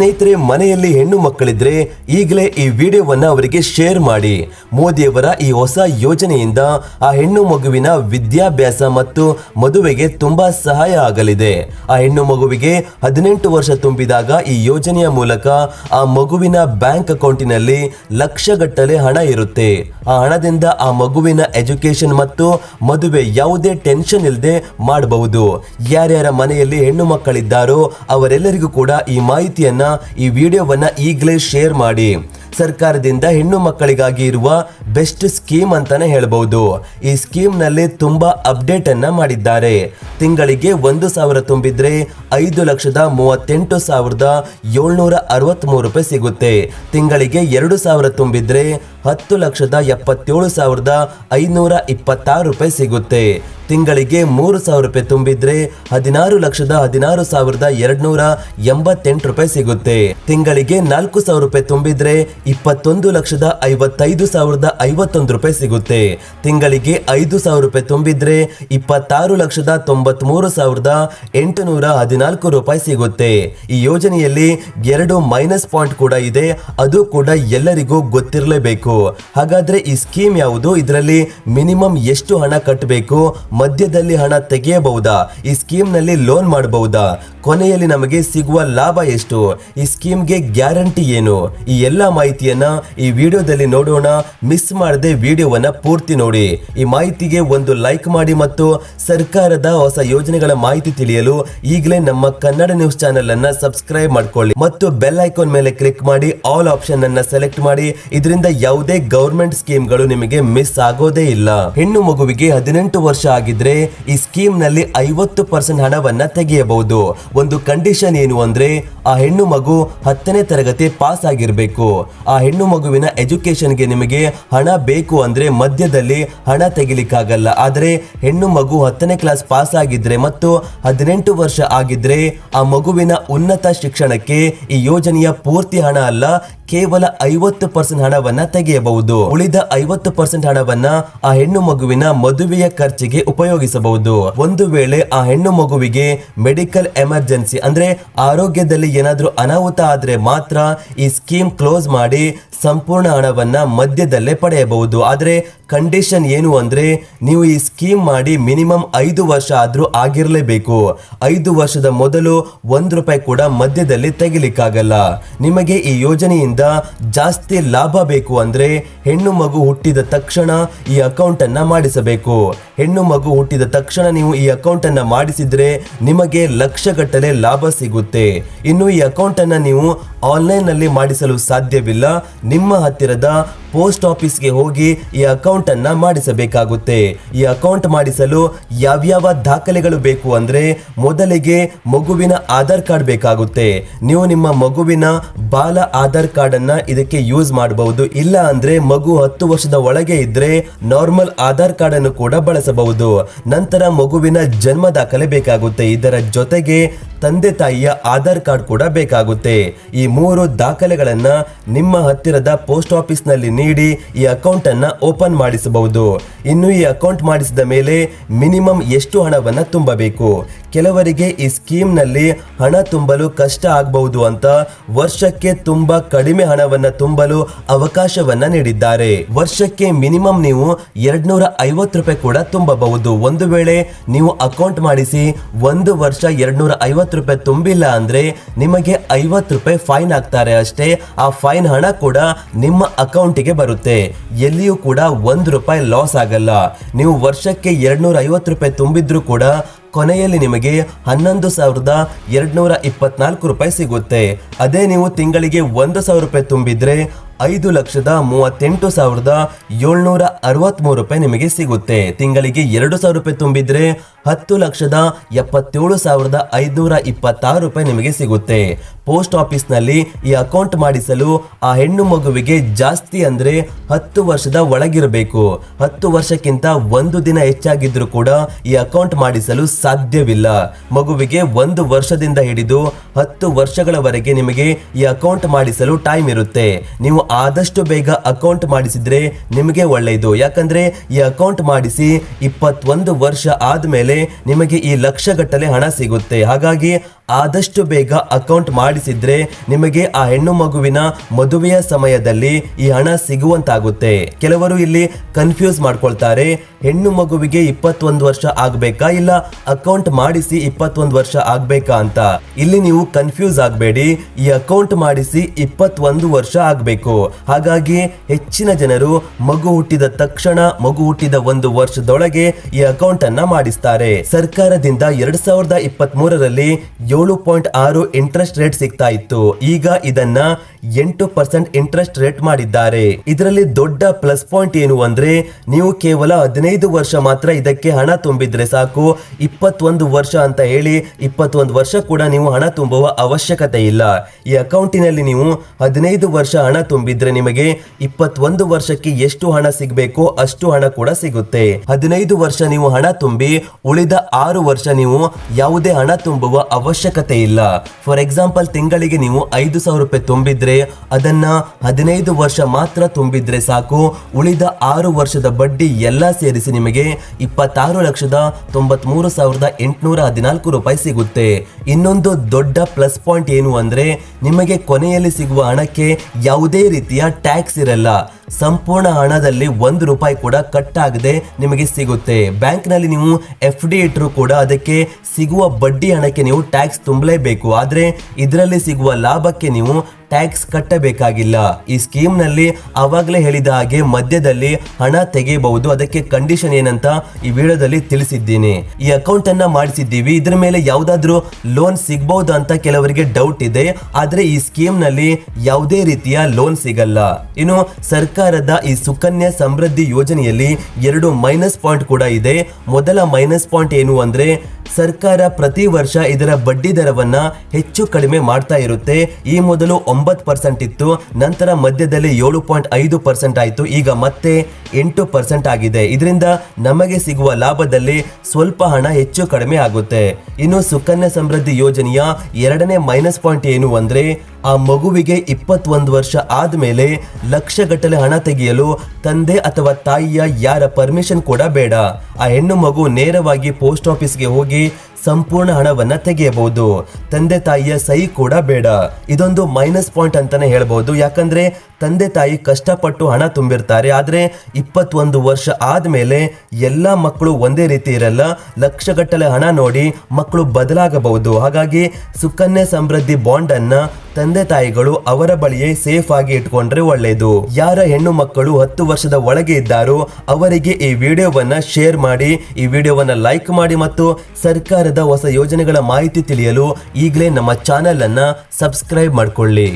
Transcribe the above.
ಸ್ನೇಹಿತರೆ, ಮನೆಯಲ್ಲಿ ಹೆಣ್ಣು ಮಕ್ಕಳಿದ್ರೆ ಈಗಲೇ ಈ ವಿಡಿಯೋವನ್ನ ಅವರಿಗೆ ಶೇರ್ ಮಾಡಿ. ಮೋದಿಯವರ ಈ ಹೊಸ ಯೋಜನೆಯಿಂದ ಆ ಹೆಣ್ಣು ಮಗುವಿನ ವಿದ್ಯಾಭ್ಯಾಸ ಮತ್ತು ಮದುವೆಗೆ ತುಂಬಾ ಸಹಾಯ ಆಗಲಿದೆ. ಆ ಹೆಣ್ಣು ಮಗುವಿಗೆ ಹದಿನೆಂಟು ವರ್ಷ ತುಂಬಿದಾಗ ಈ ಯೋಜನೆಯ ಮೂಲಕ ಆ ಮಗುವಿನ ಬ್ಯಾಂಕ್ ಅಕೌಂಟಿನಲ್ಲಿ ಲಕ್ಷಗಟ್ಟಲೆ ಹಣ ಇರುತ್ತೆ. ಆ ಹಣದಿಂದ ಆ ಮಗುವಿನ ಎಜುಕೇಶನ್ ಮತ್ತು ಮದುವೆ ಯಾವುದೇ ಟೆನ್ಷನ್ ಇಲ್ಲದೆ ಮಾಡಬಹುದು. ಯಾರ್ಯಾರ ಮನೆಯಲ್ಲಿ ಹೆಣ್ಣು ಮಕ್ಕಳಿದ್ದಾರೋ ಅವರೆಲ್ಲರಿಗೂ ಕೂಡ ಈ ಮಾಹಿತಿಯನ್ನ ಈ ವಿಡಿಯೋವನ್ನು ಈಗಲೇ ಶೇರ್ ಮಾಡಿ. ಸರ್ಕಾರದಿಂದ ಹೆಣ್ಣು ಮಕ್ಕಳಿಗಾಗಿ ಇರುವ ಬೆಸ್ಟ್ ಸ್ಕೀಮ್ ಅಂತಾನೆ ಹೇಳಬಹುದು ಈ ಸ್ಕೀಮ್ನಲ್ಲಿ ತುಂಬಾ ಅಪ್ಡೇಟ್ ಅನ್ನ ಮಾಡಿದ್ದಾರೆ. ತಿಂಗಳಿಗೆ ಒಂದು ಸಾವಿರ ತುಂಬಿದ್ರೆ ಐದು ಲಕ್ಷದ ಮೂವತ್ತೆಂಟು ಸಾವಿರದ ಏಳ್ನೂರ ಅರವತ್ಮೂರು ರೂಪಾಯಿ ಸಿಗುತ್ತೆ. ತಿಂಗಳಿಗೆ ಎರಡು ಸಾವಿರ ತುಂಬಿದ್ರೆ ಹತ್ತು ಲಕ್ಷದ ಎಪ್ಪತ್ತೇಳು ಸಾವಿರದ ಐನೂರ ಇಪ್ಪತ್ತಾರು ರೂಪಾಯಿ ಸಿಗುತ್ತೆ. ತಿಂಗಳಿಗೆ ಮೂರು ಸಾವಿರ ರೂಪಾಯಿ ತುಂಬಿದ್ರೆ ಹದಿನಾರು ಲಕ್ಷದ ಹದಿನಾರು ಸಾವಿರದ ಎರಡ್ನೂರ ಎಂಬತ್ತೆಂಟು ರೂಪಾಯಿ ಸಿಗುತ್ತೆ. ತಿಂಗಳಿಗೆ ನಾಲ್ಕು ಸಾವಿರ ರೂಪಾಯಿ ತುಂಬಿದ್ರೆ ಇಪ್ಪತ್ತೊಂದು ಲಕ್ಷದ ಐವತ್ತೈದು ಸಾವಿರದ ಐವತ್ತೊಂದು ರೂಪಾಯಿ ಸಿಗುತ್ತೆ. ತಿಂಗಳಿಗೆ ಐದು ಸಾವಿರ ರೂಪಾಯಿ ತುಂಬಿದ್ರೆ ಇಪ್ಪತ್ತಾರು ಲಕ್ಷದ ತೊಂಬತ್ಮೂರು ಸಾವಿರದ ಎಂಟುನೂರ ಹದಿನಾಲ್ಕು ರೂಪಾಯಿ ಸಿಗುತ್ತೆ. ಈ ಯೋಜನೆಯಲ್ಲಿ ಎರಡು ಮೈನಸ್ ಪಾಯಿಂಟ್ ಕೂಡ ಇದೆ. ಅದು ಕೂಡ ಎಲ್ಲರಿಗೂ ಗೊತ್ತಿರಲೇಬೇಕು. ಹಾಗಾದ್ರೆ ಈ ಸ್ಕೀಮ್ ಯಾವುದು? ಇದರಲ್ಲಿ ಮಿನಿಮಮ್ ಎಷ್ಟು ಹಣ ಕಟ್ಟಬೇಕು ಮಧ್ಯದಲ್ಲಿ ಹಣ ತೆಗೆಯಬಹುದಾ? ಈ ಸ್ಕೀಮ್ನಲ್ಲಿ ಲೋನ್ ಮಾಡಬಹುದಾ? ಕೊನೆಯಲ್ಲಿ ನಮಗೆ ಸಿಗುವ ಲಾಭ ಎಷ್ಟು? ಈ ಸ್ಕೀಮ್ಗೆ ಗ್ಯಾರಂಟಿ ಏನು? ಈ ಎಲ್ಲ ಮಾಹಿತಿಯನ್ನ ಈ ವಿಡಿಯೋದಲ್ಲಿ ನೋಡೋಣ. ಮಿಸ್ ಮಾಡದೆ ವಿಡಿಯೋವನ್ನ ಪೂರ್ತಿ ನೋಡಿ. ಈ ಮಾಹಿತಿಗೆ ಒಂದು ಲೈಕ್ ಮಾಡಿ ಮತ್ತು ಸರ್ಕಾರದ ಹೊಸ ಯೋಜನೆಗಳ ಮಾಹಿತಿ ತಿಳಿಯಲು ಈಗಲೇ ನಮ್ಮ ಕನ್ನಡ ನ್ಯೂಸ್ ಚಾನೆಲ್ ಅನ್ನ ಸಬ್ಸ್ಕ್ರೈಬ್ ಮಾಡ್ಕೊಳ್ಳಿ ಮತ್ತು ಬೆಲ್ ಐಕಾನ್ ಮೇಲೆ ಕ್ಲಿಕ್ ಮಾಡಿ. ಆಲ್ ಆಪ್ಷನ್ ಅನ್ನ ಸೆಲೆಕ್ಟ್ ಮಾಡಿ. ಇದರಿಂದ ಯಾವುದೇ ಗೌರ್ಮೆಂಟ್ ಸ್ಕೀಮ್ಗಳು ನಿಮಗೆ ಮಿಸ್ ಆಗೋದೇ ಇಲ್ಲ. ಹೆಣ್ಣು ಮಗುವಿಗೆ ಹದಿನೆಂಟು ವರ್ಷ ಆಗಿದ್ರೆ ಈ ಸ್ಕೀಮ್ನಲ್ಲಿ ಐವತ್ತು ಪರ್ಸೆಂಟ್ ಹಣವನ್ನ ತೆಗೆಯಬಹುದು. ಒಂದು ಕಂಡೀಷನ್ ಏನು ಅಂದ್ರೆ ಆ ಹೆಣ್ಣು ಮಗು ಹತ್ತನೇ ತರಗತಿ ಪಾಸ್ ಆಗಿರ್ಬೇಕು. ಆ ಹೆಣ್ಣು ಮಗುವಿನ ಎಜುಕೇಶನ್ಗೆ ನಿಮಗೆ ಹಣ ಬೇಕು ಅಂದರೆ ಮಧ್ಯದಲ್ಲಿ ಹಣ ತೆಗಿಲಿಕ್ಕಾಗಲ್ಲ. ಆದರೆ ಹೆಣ್ಣು ಮಗು ಹತ್ತನೇ ಕ್ಲಾಸ್ ಪಾಸ್ ಆಗಿದ್ರೆ ಮತ್ತು ಹದಿನೆಂಟು ವರ್ಷ ಆಗಿದ್ರೆ ಆ ಮಗುವಿನ ಉನ್ನತ ಶಿಕ್ಷಣಕ್ಕೆ ಈ ಯೋಜನೆಯ ಪೂರ್ತಿ ಹಣ ಅಲ್ಲ, ಕೇವಲ ಐವತ್ತು ಪರ್ಸೆಂಟ್ ಹಣವನ್ನ ತೆಗೆಯಬಹುದು. ಉಳಿದ ಐವತ್ತು ಪರ್ಸೆಂಟ್ ಹಣವನ್ನ ಆ ಹೆಣ್ಣು ಮಗುವಿನ ಮದುವೆಯ ಖರ್ಚಿಗೆ ಉಪಯೋಗಿಸಬಹುದು. ಒಂದು ವೇಳೆ ಆ ಹೆಣ್ಣು ಮಗುವಿಗೆ ಮೆಡಿಕಲ್ ಎಮರ್ಜೆನ್ಸಿ ಅಂದ್ರೆ ಆರೋಗ್ಯದಲ್ಲಿ ಏನಾದ್ರೂ ಅನಾಹುತ ಆದ್ರೆ ಮಾತ್ರ ಈ ಸ್ಕೀಮ್ ಕ್ಲೋಸ್ ಮಾಡಿ ಸಂಪೂರ್ಣ ಹಣವನ್ನ ಮಧ್ಯದಲ್ಲೇ ಪಡೆಯಬಹುದು. ಆದರೆ ಕಂಡೀಷನ್ ಏನು ಅಂದ್ರೆ ನೀವು ಈ ಸ್ಕೀಮ್ ಮಾಡಿ ಮಿನಿಮಮ್ ಐದು ವರ್ಷ ಆದ್ರೂ ಆಗಿರಲೇಬೇಕು. ಐದು ವರ್ಷದ ಮೊದಲು ಒಂದು ರೂಪಾಯಿ ಕೂಡ ಮಧ್ಯದಲ್ಲಿ ತೆಗಿಲಿಕ್ಕಾಗಲ್ಲ. ನಿಮಗೆ ಈ ಯೋಜನೆಯಿಂದ ಜಾಸ್ತಿ ಲಾಭ ಬೇಕು ಅಂದ್ರೆ ಹೆಣ್ಣು ಮಗು ಹುಟ್ಟಿದ ತಕ್ಷಣ ಈ ಅಕೌಂಟ್ ಅನ್ನ ಮಾಡಿಸಬೇಕು. ಹೆಣ್ಣು ಮಗು ಹುಟ್ಟಿದ ತಕ್ಷಣ ನೀವು ಈ ಅಕೌಂಟ್ ಅನ್ನ ಮಾಡಿಸಿದ್ರೆ ನಿಮಗೆ ಲಕ್ಷಗಟ್ಟಲೆ ಲಾಭ ಸಿಗುತ್ತೆ. ಇನ್ನು ಈ ಅಕೌಂಟ್ ಅನ್ನ ನೀವು ಆನ್ಲೈನ್ನಲ್ಲಿ ಮಾಡಿಸಲು ಸಾಧ್ಯವಿಲ್ಲ. ನಿಮ್ಮ ಹತ್ತಿರದ ಪೋಸ್ಟ್ ಆಫೀಸ್ಗೆ ಹೋಗಿ ಈ ಅಕೌಂಟ್ ಅನ್ನ ಮಾಡಿಸಬೇಕಾಗುತ್ತೆ. ಈ ಅಕೌಂಟ್ ಮಾಡಿಸಲು ಯಾವ್ಯಾವ ದಾಖಲೆಗಳು ಬೇಕು ಅಂದ್ರೆ ಮೊದಲಿಗೆ ಮಗುವಿನ ಆಧಾರ್ ಕಾರ್ಡ್ ಬೇಕಾಗುತ್ತೆ. ನೀವು ನಿಮ್ಮ ಮಗುವಿನ ಬಾಲ ಆಧಾರ್ ಕಾರ್ಡ್ ಅನ್ನ ಇದಕ್ಕೆ ಯೂಸ್ ಮಾಡಬಹುದು. ಇಲ್ಲ ಅಂದ್ರೆ ಮಗು ಹತ್ತು ವರ್ಷದ ಒಳಗೆ ಇದ್ರೆ ನಾರ್ಮಲ್ ಆಧಾರ್ ಕಾರ್ಡ್ ಅನ್ನು ಕೂಡ ಬಳಸಬಹುದು. ನಂತರ ಮಗುವಿನ ಜನ್ಮ ದಾಖಲೆ ಬೇಕಾಗುತ್ತೆ. ಇದರ ಜೊತೆಗೆ ತಂದೆ ತಾಯಿಯ ಆಧಾರ್ ಕಾರ್ಡ್ ಕೂಡ ಬೇಕಾಗುತ್ತೆ. ಈ ಮೂರು ದಾಖಲೆಗಳನ್ನ ನಿಮ್ಮ ಹತ್ತಿರದ ಪೋಸ್ಟ್ ಆಫೀಸ್ನಲ್ಲಿ ನೀಡಿ ಈ ಅಕೌಂಟ್ ಅನ್ನ ಓಪನ್ ಮಾಡಿಸಬಹುದು. ಇನ್ನು ಈ ಅಕೌಂಟ್ ಮಾಡಿಸಿದ ಮೇಲೆ ಮಿನಿಮಮ್ ಎಷ್ಟು ಹಣವನ್ನು ತುಂಬಬೇಕು? ಕೆಲವರಿಗೆ ಈ ಸ್ಕೀಮ್ನಲ್ಲಿ ಹಣ ತುಂಬಲು ಕಷ್ಟ ಆಗಬಹುದು ಅಂತ ವರ್ಷಕ್ಕೆ ತುಂಬಾ ಕಡಿಮೆ ಹಣವನ್ನ ತುಂಬಲು ಅವಕಾಶವನ್ನ ನೀಡಿದ್ದಾರೆ. ವರ್ಷಕ್ಕೆ ಮಿನಿಮಮ್ ನೀವು ಎರಡ್ನೂರ ಐವತ್ತು ರೂಪಾಯಿ ಕೂಡ ತುಂಬಬಹುದು. ಒಂದು ವೇಳೆ ನೀವು ಅಕೌಂಟ್ ಮಾಡಿಸಿ ಒಂದು ವರ್ಷ ಎರಡ್ನೂರ ಐವತ್ತು ರೂಪಾಯಿ ತುಂಬಿಲ್ಲ ಅಂದ್ರೆ ನಿಮಗೆ ಐವತ್ತು ರೂಪಾಯಿ ಫೈನ್ ಆಗ್ತಾರೆ ಅಷ್ಟೇ. ಆ ಫೈನ್ ಹಣ ಕೂಡ ನಿಮ್ಮ ಅಕೌಂಟಿಗೆ ಬರುತ್ತೆ. ಎಲ್ಲಿಯೂ ಕೂಡ ಒಂದು ರೂಪಾಯಿ ಲಾಸ್ ಆಗಲ್ಲ. ನೀವು ವರ್ಷಕ್ಕೆ ಎರಡ್ನೂರ ಐವತ್ತು ರೂಪಾಯಿ ತುಂಬಿದ್ರು ಕೂಡ ಕೊನೆಯಲ್ಲಿ ನಿಮಗೆ ಹನ್ನೊಂದು ಸಾವಿರದ ಎರಡ್ನೂರ ಇಪ್ಪತ್ನಾಲ್ಕು ರೂಪಾಯಿ ಸಿಗುತ್ತೆ. ಅದೇ ನೀವು ತಿಂಗಳಿಗೆ ಒಂದು ಸಾವಿರ ರೂಪಾಯಿ ತುಂಬಿದ್ರೆ ಐದು ಲಕ್ಷದ ಮೂವತ್ತೆಂಟು ಸಾವಿರದ ಏಳ್ನೂರ ಅರವತ್ಮೂರು ರೂಪಾಯಿ ನಿಮಗೆ ಸಿಗುತ್ತೆ. ತಿಂಗಳಿಗೆ ಎರಡು ಸಾವಿರ ರೂಪಾಯಿ ತುಂಬಿದ್ರೆ ಹತ್ತು ಲಕ್ಷದ ಎಪ್ಪತ್ತೇಳು ಸಾವಿರದ ಐದುನೂರ ಇಪ್ಪತ್ತಾರು ರೂಪಾಯಿ ನಿಮಗೆ ಸಿಗುತ್ತೆ. ಪೋಸ್ಟ್ ಆಫೀಸ್ನಲ್ಲಿ ಈ ಅಕೌಂಟ್ ಮಾಡಿಸಲು ಆ ಹೆಣ್ಣು ಮಗುವಿಗೆ ಜಾಸ್ತಿ ಅಂದ್ರೆ ಹತ್ತು ವರ್ಷದ ಒಳಗಿರಬೇಕು. ಹತ್ತು ವರ್ಷಕ್ಕಿಂತ ಒಂದು ದಿನ ಹೆಚ್ಚಾಗಿದ್ರೂ ಕೂಡ ಈ ಅಕೌಂಟ್ ಮಾಡಿಸಲು ಸಾಧ್ಯವಿಲ್ಲ. ಮಗುವಿಗೆ ಒಂದು ವರ್ಷದಿಂದ ಹಿಡಿದು ಹತ್ತು ವರ್ಷಗಳವರೆಗೆ ನಿಮಗೆ ಈ ಅಕೌಂಟ್ ಮಾಡಿಸಲು ಟೈಮ್ ಇರುತ್ತೆ. ನೀವು ಆದಷ್ಟು ಬೇಗ ಅಕೌಂಟ್ ಮಾಡಿಸಿದ್ರೆ ನಿಮಗೆ ಒಳ್ಳೆಯದು ಯಾಕಂದ್ರೆ ಈ ಅಕೌಂಟ್ ಮಾಡಿಸಿ ಇಪ್ಪತ್ತೊಂದು ವರ್ಷ ಆದಮೇಲೆ ನಿಮಗೆ ಈ ಲಕ್ಷಗಟ್ಟಲೆ ಹಣ ಸಿಗುತ್ತೆ. ಹಾಗಾಗಿ ಆದಷ್ಟು ಬೇಗ ಅಕೌಂಟ್ ಮಾಡಿಸಿದ್ರೆ ನಿಮಗೆ ಆ ಹೆಣ್ಣು ಮಗುವಿನ ಮದುವೆಯ ಸಮಯದಲ್ಲಿ ಈ ಹಣ ಸಿಗುವಂತಾಗುತ್ತೆ. ಕೆಲವರು ಇಲ್ಲಿ ಕನ್ಫ್ಯೂಸ್ ಮಾಡ್ಕೊಳ್ತಾರೆ, ಹೆಣ್ಣು ಮಗುವಿಗೆ ಇಪ್ಪತ್ತೊಂದು ವರ್ಷ ಆಗ್ಬೇಕಾ ಇಲ್ಲ ಅಕೌಂಟ್ ಮಾಡಿಸಿ ಇಪ್ಪತ್ತೊಂದು ವರ್ಷ ಆಗ್ಬೇಕಾ ಅಂತ. ಇಲ್ಲಿ ನೀವು ಕನ್ಫ್ಯೂಸ್ ಆಗಬೇಡಿ, ಈ ಅಕೌಂಟ್ ಮಾಡಿಸಿ ಇಪ್ಪತ್ತೊಂದು ವರ್ಷ ಆಗಬೇಕು. ಹಾಗಾಗಿ ಹೆಚ್ಚಿನ ಜನರು ಮಗು ಹುಟ್ಟಿದ ತಕ್ಷಣ, ಮಗು ಹುಟ್ಟಿದ ಒಂದು ವರ್ಷದೊಳಗೆ ಈ ಅಕೌಂಟ್ ಅನ್ನ ಮಾಡಿಸ್ತಾರೆ. ಸರ್ಕಾರದಿಂದ ಎರಡ್ ಸಾವಿರದ ಇಪ್ಪತ್ತ್ ಮೂರರಲ್ಲಿ ಏಳು ಪಾಯಿಂಟ್ ಆರು ಇಂಟ್ರೆಸ್ಟ್ ರೇಟ್ ಸಿಗ್ತಾ ಇತ್ತು. ಈಗ ಇದನ್ನ ಎಂಟು ಪರ್ಸೆಂಟ್ ಇಂಟ್ರೆಸ್ಟ್ ರೇಟ್ ಮಾಡಿದ್ದಾರೆ. ಇದರಲ್ಲಿ ದೊಡ್ಡ ಪ್ಲಸ್ ಪಾಯಿಂಟ್ ಏನು ಅಂದ್ರೆ, ನೀವು ಕೇವಲ ಹದಿನೈದು ವರ್ಷ ಮಾತ್ರ ಇದಕ್ಕೆ ಹಣ ತುಂಬಿದ್ರೆ ಸಾಕು. ಇಪ್ಪತ್ತೊಂದು ವರ್ಷ ಅಂತ ಹೇಳಿ ಇಪ್ಪತ್ತೊಂದು ವರ್ಷ ಕೂಡ ನೀವು ಹಣ ತುಂಬುವ ಅವಶ್ಯಕತೆ ಇಲ್ಲ. ಈ ಅಕೌಂಟಿನಲ್ಲಿ ನೀವು ಹದಿನೈದು ವರ್ಷ ಹಣ ತುಂಬಿದ್ರೆ ನಿಮಗೆ ಇಪ್ಪತ್ತೊಂದು ವರ್ಷಕ್ಕೆ ಎಷ್ಟು ಹಣ ಸಿಗಬೇಕೋ ಅಷ್ಟು ಹಣ ಕೂಡ ಸಿಗುತ್ತೆ. ಹದಿನೈದು ವರ್ಷ ನೀವು ಹಣ ತುಂಬಿ ಉಳಿದ ಆರು ವರ್ಷ ನೀವು ಯಾವುದೇ ಹಣ ತುಂಬುವ ಅವಶ್ಯಕತೆ ಇಲ್ಲ. ಫಾರ್ ಎಕ್ಸಾಂಪಲ್ ತಿಂಗಳಿಗೆ ನೀವು ಐದು ಸಾವಿರ ರೂಪಾಯಿ ತುಂಬಿದ್ರೆ ಅದನ್ನ ಹದಿನೈದು ವರ್ಷ ಮಾತ್ರ ತುಂಬಿದ್ರೆ ಸಾಕು. ಉಳಿದ ಆರು ವರ್ಷದ ಬಡ್ಡಿ ಎಲ್ಲ ಸೇರಿಸಿ ನಿಮಗೆ ಇಪ್ಪತ್ತಾರು ಲಕ್ಷದ ತೊಂಬತ್ಮೂರು ಸಾವಿರದ ಎಂಟುನೂರ ಹದಿನಾಲ್ಕು ರೂಪಾಯಿ ಸಿಗುತ್ತೆ. ಇನ್ನೊಂದು ದೊಡ್ಡ ಪ್ಲಸ್ ಪಾಯಿಂಟ್ ಏನು ಅಂದ್ರೆ ನಿಮಗೆ ಕೊನೆಯಲ್ಲಿ ಸಿಗುವ ಹಣಕ್ಕೆ ಯಾವುದೇ ರೀತಿಯ ಟ್ಯಾಕ್ಸ್ ಇರಲ್ಲ. ಸಂಪೂರ್ಣ ಹಣದಲ್ಲಿ ಒಂದು ರೂಪಾಯಿ ಕೂಡ ಕಟ್ ಆಗದೆ ನಿಮಗೆ ಸಿಗುತ್ತೆ. ಬ್ಯಾಂಕ್ನಲ್ಲಿ ನೀವು ಎಫ್ ಡಿ ಇಟ್ಟರು ಕೂಡ ಅದಕ್ಕೆ ಸಿಗುವ ಬಡ್ಡಿ ಹಣಕ್ಕೆ ನೀವು ಟ್ಯಾಕ್ಸ್ ತುಂಬಲೇಬೇಕು. ಆದರೆ ಇದರಲ್ಲಿ ಸಿಗುವ ಲಾಭಕ್ಕೆ ನೀವು ಟ್ಯಾಕ್ಸ್ ಕಟ್ಟಬೇಕಾಗಿಲ್ಲ. ಈ ಸ್ಕೀಮ್ನಲ್ಲಿ ಅವಾಗಲೇ ಹೇಳಿದ ಹಾಗೆ ಮಧ್ಯದಲ್ಲಿ ಹಣ ತೆಗೆಯಬಹುದು. ಅದಕ್ಕೆ ಕಂಡೀಷನ್ ಏನಂತ ಈ ವಿಡಿಯೋದಲ್ಲಿ ತಿಳಿಸಿದ್ದೀನಿ. ಈ ಅಕೌಂಟ್ ಅನ್ನ ಮಾಡಿಸಿದ್ದೀವಿ. ಇದ್ರ ಮೇಲೆ ಯಾವ್ದಾದ್ರು ಲೋನ್ ಸಿಗಬಹುದು ಅಂತ ಕೆಲವರಿಗೆ ಡೌಟ್ ಇದೆ. ಆದ್ರೆ ಈ ಸ್ಕೀಮ್ನಲ್ಲಿ ಯಾವುದೇ ರೀತಿಯ ಲೋನ್ ಸಿಗಲ್ಲ. ಇನ್ನು ಸರ್ಕಾರದ ಈ ಸುಕನ್ಯಾ ಸಮೃದ್ಧಿ ಯೋಜನೆಯಲ್ಲಿ ಎರಡು ಮೈನಸ್ ಪಾಯಿಂಟ್ ಕೂಡ ಇದೆ. ಮೊದಲ ಮೈನಸ್ ಪಾಯಿಂಟ್ ಏನು ಅಂದ್ರೆ ಸರ್ಕಾರ ಪ್ರತಿ ವರ್ಷ ಇದರ ಬಡ್ಡಿ ದರವನ್ನ ಹೆಚ್ಚು ಕಡಿಮೆ ಮಾಡ್ತಾ ಇರುತ್ತೆ. ಈ ಮೊದಲು ಒಂಬತ್ತು ಪರ್ಸೆಂಟ್ ಇತ್ತು, ನಂತರ ಮಧ್ಯದಲ್ಲಿ ಏಳು ಪಾಯಿಂಟ್ ಐದು ಪರ್ಸೆಂಟ್ ಆಯಿತು, ಈಗ ಮತ್ತೆ ಎಂಟು ಪರ್ಸೆಂಟ್ ಆಗಿದೆ. ಇದರಿಂದ ನಮಗೆ ಸಿಗುವ ಲಾಭದಲ್ಲಿ ಸ್ವಲ್ಪ ಹಣ ಹೆಚ್ಚು ಕಡಿಮೆ ಆಗುತ್ತೆ. ಇನ್ನು ಸುಕನ್ಯಾ ಸಮೃದ್ಧಿ ಯೋಜನೆಯ ಎರಡನೇ ಮೈನಸ್ ಪಾಯಿಂಟ್ ಏನು ಅಂದ್ರೆ, ಆ ಮಗುವಿಗೆ ಇಪ್ಪತ್ತೊಂದು ವರ್ಷ ಆದಮೇಲೆ ಲಕ್ಷಗಟ್ಟಲೆ ಹಣ ತೆಗೆಯಲು ತಂದೆ ಅಥವಾ ತಾಯಿಯ ಯಾರ ಪರ್ಮಿಷನ್ ಕೂಡ ಬೇಡ. ಆ ಹೆಣ್ಣು ಮಗು ನೇರವಾಗಿ ಪೋಸ್ಟ್ ಆಫೀಸ್ಗೆ ಹೋಗಿ ಸಂಪೂರ್ಣ ಹಣವನ್ನ ತೆಗೆಯಬಹುದು. ತಂದೆ ತಾಯಿಯ ಸಹಿ ಕೂಡ ಬೇಡ. ಇದೊಂದು ಮೈನಸ್ ಪಾಯಿಂಟ್ ಅಂತಾನೆ ಹೇಳ್ಬಹುದು. ಯಾಕಂದ್ರೆ ತಂದೆ ತಾಯಿ ಕಷ್ಟಪಟ್ಟು ಹಣ ತುಂಬಿರ್ತಾರೆ. ಆದ್ರೆ ಇಪ್ಪತ್ತೊಂದು ವರ್ಷ ಆದ್ಮೇಲೆ ಎಲ್ಲ ಮಕ್ಕಳು ಒಂದೇ ರೀತಿ ಇರಲ್ಲ. ಲಕ್ಷಗಟ್ಟಲೆ ಹಣ ನೋಡಿ ಮಕ್ಕಳು ಬದಲಾಗಬಹುದು. ಹಾಗಾಗಿ ಸುಕನ್ಯಾ ಸಮೃದ್ಧಿ ಬಾಂಡ್ ಅನ್ನ ತಂದೆ ತಾಯಿಗಳು ಅವರ ಬಳಿಯೇ ಸೇಫ್ ಆಗಿ ಇಟ್ಕೊಂಡ್ರೆ ಒಳ್ಳೆಯದು ಯಾರ ಹೆಣ್ಣು ಮಕ್ಕಳು ಹತ್ತು ವರ್ಷದ ಒಳಗೆ ಇದ್ದಾರೋ ಅವರಿಗೆ ಈ ವಿಡಿಯೋವನ್ನ ಶೇರ್ ಮಾಡಿ, ಈ ವಿಡಿಯೋವನ್ನ ಲೈಕ್ ಮಾಡಿ ಮತ್ತು ಸರ್ಕಾರದ ಹೊಸ ಯೋಜನೆಗಳ ಮಾಹಿತಿ ತಿಳಿಯಲು ಈಗಲೇ ನಮ್ಮ ಚಾನೆಲ್ ಅನ್ನ ಸಬ್ಸ್ಕ್ರೈಬ್ ಮಾಡಿಕೊಳ್ಳಿ.